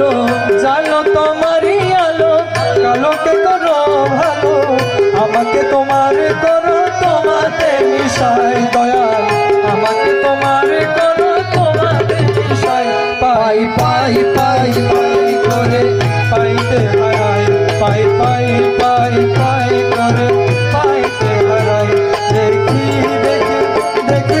ভালো জানো তোমারই আলো, কালোকে করো ভালো, আমাকে তোমার করো, তোমাতে মিশাই দয়াল আমাকে তোমার করো, তোমাতে মিশাই, পাই পাই পাই পাই করে, পাইতে হারাই, পাই পাই পাই পাই করে, পাইতে হারাই, দেখি দেখি দেখি